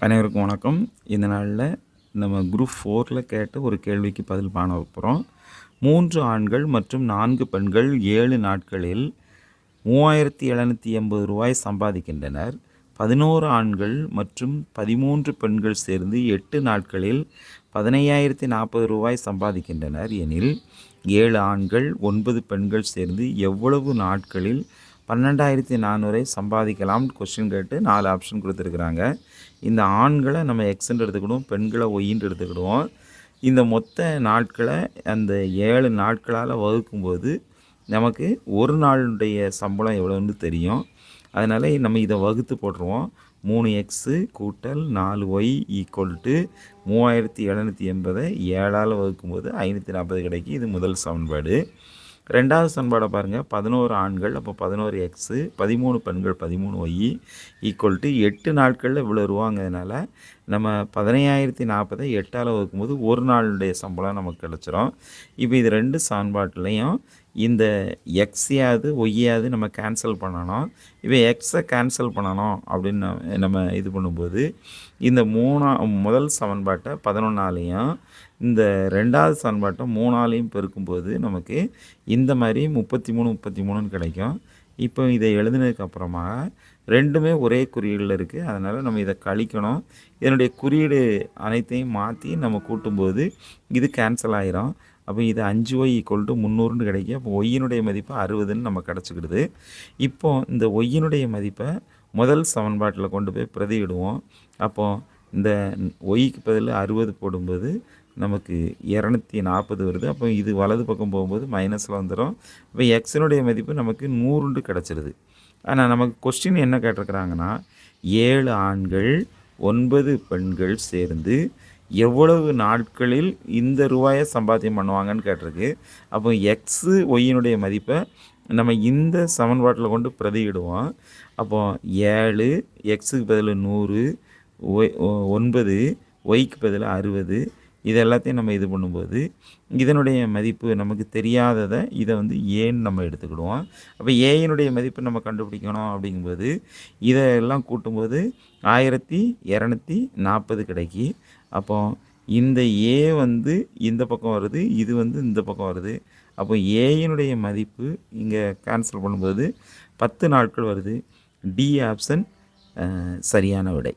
அனைவருக்கும் வணக்கம். இந்த நாளில் நம்ம குரூப் ஃபோரில் கேட்ட ஒரு கேள்விக்கு பதில் காண போகிறோம் மூன்று ஆண்கள் மற்றும் நான்கு பெண்கள் ஏழு நாட்களில் மூவாயிரத்தி எழுநூற்றி எண்பது ரூபாய் சம்பாதிக்கின்றனர். பதினோரு ஆண்கள் மற்றும் பதிமூன்று பெண்கள் சேர்ந்து எட்டு நாட்களில் பதினையாயிரத்தி நாற்பது ரூபாய் சம்பாதிக்கின்றனர். எனில் ஏழு ஆண்கள் ஒன்பது பெண்கள் சேர்ந்து எவ்வளவு நாட்களில் பன்னெண்டாயிரத்தி நானூறை சம்பாதிக்கலாம் கொஸ்டின் கேட்டு நாலு ஆப்ஷன் கொடுத்துருக்குறாங்க. இந்த ஆண்களை நம்ம எக்ஸ்ன்னு எடுத்துக்கிடுவோம் பெண்களை ஒய்ன்னு எடுத்துக்கிடுவோம். இந்த மொத்த நாட்களை அந்த ஏழு நாட்களால் வகுக்கும்போது நமக்கு ஒரு நாளுடைய சம்பளம் எவ்வளோன்னு தெரியும். அதனால் நம்ம இதை வகுத்து போட்டுருவோம். மூணு எக்ஸு கூட்டல் நாலு ஒய் ஈக்குவல் டு மூவாயிரத்தி எழுநூற்றி எண்பதை ஏழால் வகுக்கும்போது ஐநூற்றி நாற்பது கிடைக்கும். இது முதல் சமன்பாடு. ரெண்டாவது சன்பாடை பாருங்கள் பதினோரு ஆண்கள் அப்போ பதினோரு எக்ஸு பதிமூணு பெண்கள் பதிமூணு ஒய் ஈக்குவல் டு எட்டு நாட்களில் இவ்வளோ ரூபாங்கிறதுனால நம்ம பதினையாயிரத்தி நாற்பதை எட்டால் வகுக்கும்போது ஒரு நாளுடைய சம்பளம் நமக்கு கிடச்சிரும். இப்போ இது ரெண்டு சான்பாட்டிலையும் இந்த எக்ஸையாவது ஒய்யாவது நம்ம கேன்சல் பண்ணணும். இப்போ எக்ஸை கேன்சல் பண்ணணும் அப்படின்னு நம்ம இது பண்ணும்போது இந்த மூணா முதல் சமன்பாட்டை பதினொன்றாலையும் இந்த ரெண்டாவது சமன்பாட்டை மூணாலையும் பெருக்கும்போது நமக்கு இந்த மாதிரி முப்பத்தி மூணு முப்பத்தி மூணுன்னு கிடைக்கும். இப்போ இதை எழுதினதுக்கப்புறமா ரெண்டுமே ஒரே குறியீடில் இருக்குது அதனால் நம்ம இதை கழிக்கணும். இதனுடைய குறியீடு அனைத்தையும் மாற்றி நம்ம கூட்டும்போது இது கேன்சல் ஆகிரும் அப்போ இது அஞ்சு ஒய் ஈக்குவல் டு முந்நூறுன்னு கிடைக்கும். அப்போ ஒய்யினுடைய மதிப்பு அறுபதுன்னு நம்ம கிடச்சிக்கிடுது. இப்போ இந்த ஒய்யினுடைய மதிப்பை முதல் சமன்பாட்டில் கொண்டு போய் பிரதியிடுவோம். அப்போது இந்த ஒய்க்கு பதில் அறுபது போடும்போது நமக்கு இரநூத்தி நாற்பது வருது. அப்போ இது வலது பக்கம் போகும்போது மைனஸில் வந்துடும் இப்போ எக்ஸினுடைய மதிப்பு நமக்கு நூறுண்டு கிடச்சிருது. ஆனால் நமக்கு கொஸ்டின் என்ன கேட்டிருக்கிறாங்கன்னா ஏழு ஆண்கள் ஒன்பது பெண்கள் சேர்ந்து எவ்வளவு நாட்களில் இந்த ரூபாயை சம்பாத்தியம் பண்ணுவாங்கன்னு கேட்டிருக்கு. அப்போ எக்ஸு ஒய்யினுடைய மதிப்பை நம்ம இந்த சமன்பாட்டில் கொண்டு பிரதியிடுவோம். அப்போ ஏழு எக்ஸுக்கு பதில் நூறு ஒய் ஒன்பது ஒய்க்கு பதில் அறுபது இது எல்லாத்தையும் நம்ம இது பண்ணும்போது இதனுடைய மதிப்பு நமக்கு தெரியாததை இதை வந்து ஏன்னு நம்ம எடுத்துக்கிடுவோம். அப்போ ஏயினுடைய மதிப்பு நம்ம கண்டுபிடிக்கணும் அப்படிங்கும்போது இதெல்லாம் கூட்டும்போது ஆயிரத்தி இரநூத்தி நாற்பது கிடைக்கி அப்போ இந்த ஏ வந்து இந்த பக்கம் வருது இது வந்து இந்த பக்கம் வருது. அப்போ ஏயினுடைய மதிப்பு இங்கே கேன்சல் பண்ணும்போது பத்து நாட்கள் வருது. டி ஆப்ஷன் சரியான விடை.